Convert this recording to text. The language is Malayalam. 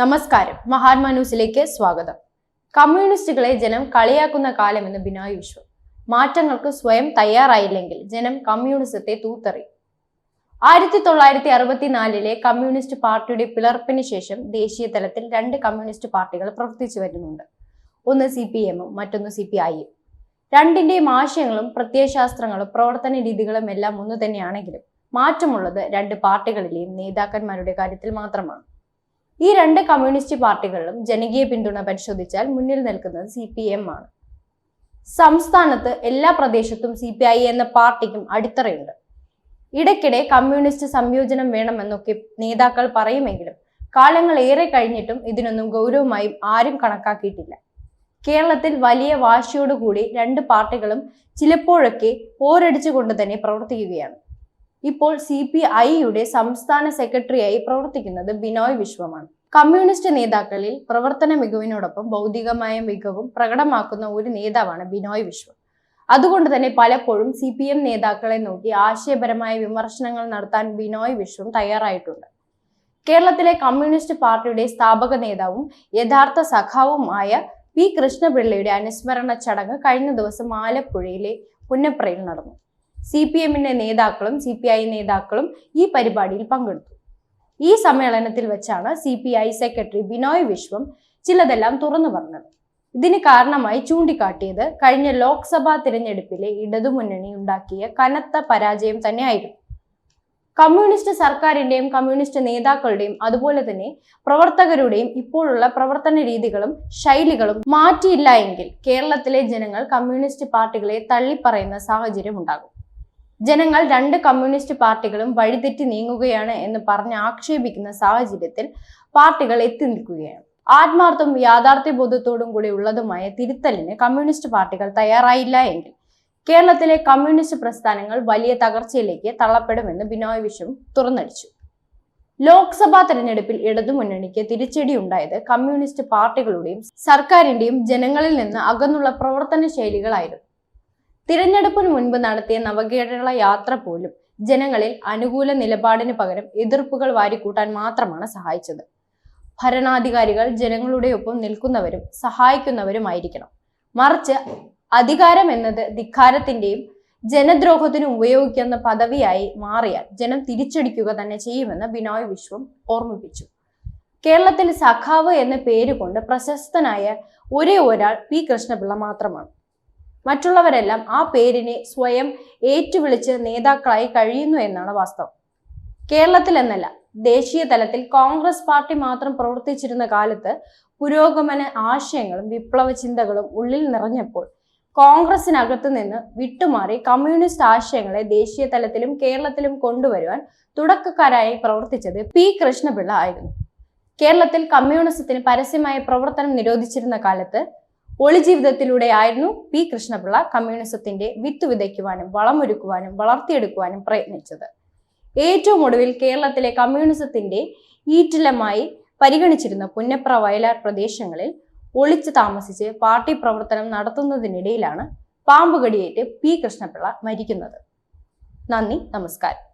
നമസ്കാരം. മഹാത്മാ ന്യൂസിലേക്ക് സ്വാഗതം. കമ്മ്യൂണിസ്റ്റുകളെ ജനം കളിയാക്കുന്ന കാലമെന്ന് ബിനോയ് വിശ്വം. മാറ്റങ്ങൾക്ക് സ്വയം തയ്യാറായില്ലെങ്കിൽ ജനം കമ്മ്യൂണിസത്തെ തൂത്തെറിയും. ആയിരത്തി തൊള്ളായിരത്തി അറുപത്തിനാലിലെ കമ്മ്യൂണിസ്റ്റ് പാർട്ടിയുടെ പിളർപ്പിന് ശേഷം ദേശീയ തലത്തിൽ രണ്ട് കമ്മ്യൂണിസ്റ്റ് പാർട്ടികൾ പ്രവർത്തിച്ചു വരുന്നുണ്ട്. ഒന്ന് സി പി എമ്മും മറ്റൊന്ന് സി പി ഐയും. രണ്ടിന്റെയും ആശയങ്ങളും പ്രത്യയശാസ്ത്രങ്ങളും പ്രവർത്തന രീതികളും എല്ലാം ഒന്നു തന്നെയാണെങ്കിലും മാറ്റമുള്ളത് രണ്ട് പാർട്ടികളിലെയും നേതാക്കന്മാരുടെ കാര്യത്തിൽ മാത്രമാണ്. ഈ രണ്ട് കമ്മ്യൂണിസ്റ്റ് പാർട്ടികളിലും ജനകീയ പിന്തുണ പരിശോധിച്ചാൽ മുന്നിൽ നിൽക്കുന്നത് സി പി എം ആണ്. സംസ്ഥാനത്ത് എല്ലാ പ്രദേശത്തും സി പി ഐ എന്ന പാർട്ടിക്കും അടിത്തറയുണ്ട്. ഇടയ്ക്കിടെ കമ്മ്യൂണിസ്റ്റ് സംയോജനം വേണമെന്നൊക്കെ നേതാക്കൾ പറയുമെങ്കിലും കാലങ്ങൾ ഏറെ കഴിഞ്ഞിട്ടും ഇതിനൊന്നും ഗൗരവമായി ആരും കണക്കാക്കിയിട്ടില്ല. കേരളത്തിൽ വലിയ വാശിയോടുകൂടി രണ്ട് പാർട്ടികളും ചിലപ്പോഴൊക്കെ പോരടിച്ചുകൊണ്ട് തന്നെ പ്രവർത്തിക്കുകയാണ്. ഇപ്പോൾ സി പി ഐയുടെ സംസ്ഥാന സെക്രട്ടറിയായി പ്രവർത്തിക്കുന്നത് ബിനോയ് വിശ്വമാണ്. കമ്മ്യൂണിസ്റ്റ് നേതാക്കളിൽ പ്രവർത്തന മികവിനോടൊപ്പം ഭൗതികമായ മികവും പ്രകടമാക്കുന്ന ഒരു നേതാവാണ് ബിനോയ് വിശ്വം. അതുകൊണ്ട് തന്നെ പലപ്പോഴും സി പി എം നേതാക്കളെ നോക്കി ആശയപരമായ വിമർശനങ്ങൾ നടത്താൻ ബിനോയ് വിശ്വം തയ്യാറായിട്ടുണ്ട്. കേരളത്തിലെ കമ്മ്യൂണിസ്റ്റ് പാർട്ടിയുടെ സ്ഥാപക നേതാവും യഥാർത്ഥ സഖാവുമായ പി കൃഷ്ണപിള്ളയുടെ അനുസ്മരണ ചടങ്ങ് കഴിഞ്ഞ ദിവസം ആലപ്പുഴയിലെ പുന്നപ്രയിൽ നടന്നു. സി പി എമ്മിന്റെ നേതാക്കളും സി പി ഐ നേതാക്കളും ഈ പരിപാടിയിൽ പങ്കെടുത്തു. ഈ സമ്മേളനത്തിൽ വെച്ചാണ് C P I secretary Binoy Viswam ചിലതെല്ലാം തുറന്നു പറഞ്ഞത്. ഇതിന് കാരണമായി ചൂണ്ടിക്കാട്ടിയത് കഴിഞ്ഞ ലോക്സഭാ തിരഞ്ഞെടുപ്പിലെ ഇടതുമുന്നണി ഉണ്ടാക്കിയ കനത്ത പരാജയം തന്നെയായിരുന്നു. കമ്മ്യൂണിസ്റ്റ് സർക്കാരിന്റെയും കമ്മ്യൂണിസ്റ്റ് നേതാക്കളുടെയും അതുപോലെ തന്നെ പ്രവർത്തകരുടെയും ഇപ്പോഴുള്ള പ്രവർത്തന രീതികളും ശൈലികളും മാറ്റിയില്ല എങ്കിൽ കേരളത്തിലെ ജനങ്ങൾ കമ്മ്യൂണിസ്റ്റ് പാർട്ടികളെ തള്ളിപ്പറയുന്ന സാഹചര്യം ഉണ്ടാകും. ജനങ്ങൾ രണ്ട് കമ്മ്യൂണിസ്റ്റ് പാർട്ടികളും വഴിതെറ്റി നീങ്ങുകയാണ് എന്ന് പറഞ്ഞ് ആക്ഷേപിക്കുന്ന സാഹചര്യത്തിൽ പാർട്ടികൾ എത്തി നിൽക്കുകയാണ്. ആത്മാർത്ഥവും യാഥാർത്ഥ്യബോധത്തോടും കൂടി ഉള്ളതുമായ തിരുത്തലിന് കമ്മ്യൂണിസ്റ്റ് പാർട്ടികൾ തയ്യാറായില്ല എങ്കിൽ കേരളത്തിലെ കമ്മ്യൂണിസ്റ്റ് പ്രസ്ഥാനങ്ങൾ വലിയ തകർച്ചയിലേക്ക് തള്ളപ്പെടുമെന്ന് ബിനോയ് വിശ്വം തുറന്നടിച്ചു. ലോക്സഭാ തെരഞ്ഞെടുപ്പിൽ ഇടതുമുന്നണിക്ക് തിരിച്ചടി ഉണ്ടായത് കമ്മ്യൂണിസ്റ്റ് പാർട്ടികളുടെയും സർക്കാരിന്റെയും ജനങ്ങളിൽ നിന്ന് അകന്നുള്ള പ്രവർത്തന ശൈലികളായിരുന്നു. തിരഞ്ഞെടുപ്പിന് മുൻപ് നടത്തിയ നവകേരള യാത്ര പോലും ജനങ്ങളിൽ അനുകൂല നിലപാടിന് പകരം എതിർപ്പുകൾ വാരിക്കൂട്ടാൻ മാത്രമാണ് സഹായിച്ചത്. ഭരണാധികാരികൾ ജനങ്ങളുടെ ഒപ്പം നിൽക്കുന്നവരും സഹായിക്കുന്നവരുമായിരിക്കണം. മറിച്ച് അധികാരം എന്നത് ധിക്കാരത്തിന്റെയും ജനദ്രോഹത്തിനും ഉപയോഗിക്കുന്ന പദവിയായി മാറിയാൽ ജനം തിരിച്ചടിക്കുക തന്നെ ചെയ്യുമെന്ന് ബിനോയ് വിശ്വം ഓർമ്മിപ്പിച്ചു. കേരളത്തിൽ സഖാവ് എന്ന പേരുകൊണ്ട് പ്രശസ്തനായ ഒരേ ഒരാൾ പി കൃഷ്ണപിള്ള മാത്രമാണ്. മറ്റുള്ളവരെല്ലാം ആ പേരിനെ സ്വയം ഏറ്റുവിളിച്ച് നേതാക്കളായി കഴിയുന്നു എന്നാണ് വാസ്തവം. കേരളത്തിൽ എന്നല്ല ദേശീയ തലത്തിൽ കോൺഗ്രസ് പാർട്ടി മാത്രം പ്രവർത്തിച്ചിരുന്ന കാലത്ത് പുരോഗമന ആശയങ്ങളും വിപ്ലവ ചിന്തകളും ഉള്ളിൽ നിറഞ്ഞപ്പോൾ കോൺഗ്രസിനകത്ത് നിന്ന് വിട്ടുമാറി കമ്മ്യൂണിസ്റ്റ് ആശയങ്ങളെ ദേശീയ തലത്തിലും കേരളത്തിലും കൊണ്ടുവരുവാൻ തുടക്കക്കാരായി പ്രവർത്തിച്ചത് പി. കൃഷ്ണപിള്ള ആയിരുന്നു. കേരളത്തിൽ കമ്മ്യൂണിസത്തിന് പരസ്യമായ പ്രവർത്തനം നിരോധിച്ചിരുന്ന കാലത്ത് ഒളിജീവിതത്തിലൂടെ ആയിരുന്നു പി കൃഷ്ണപിള്ള കമ്മ്യൂണിസത്തിന്റെ വിത്ത് വിതയ്ക്കുവാനും വളമൊരുക്കുവാനും വളർത്തിയെടുക്കുവാനും പ്രയത്നിച്ചത്. ഏറ്റവും ഒടുവിൽ കേരളത്തിലെ കമ്മ്യൂണിസത്തിന്റെ ഈറ്റിലമായി പരിഗണിച്ചിരുന്ന പുന്നപ്ര വയലാർ പ്രദേശങ്ങളിൽ ഒളിച്ചു താമസിച്ച് പാർട്ടി പ്രവർത്തനം നടത്തുന്നതിനിടയിലാണ് പാമ്പുകടിയേറ്റ് പി കൃഷ്ണപിള്ള മരിക്കുന്നത്. നന്ദി നമസ്കാരം.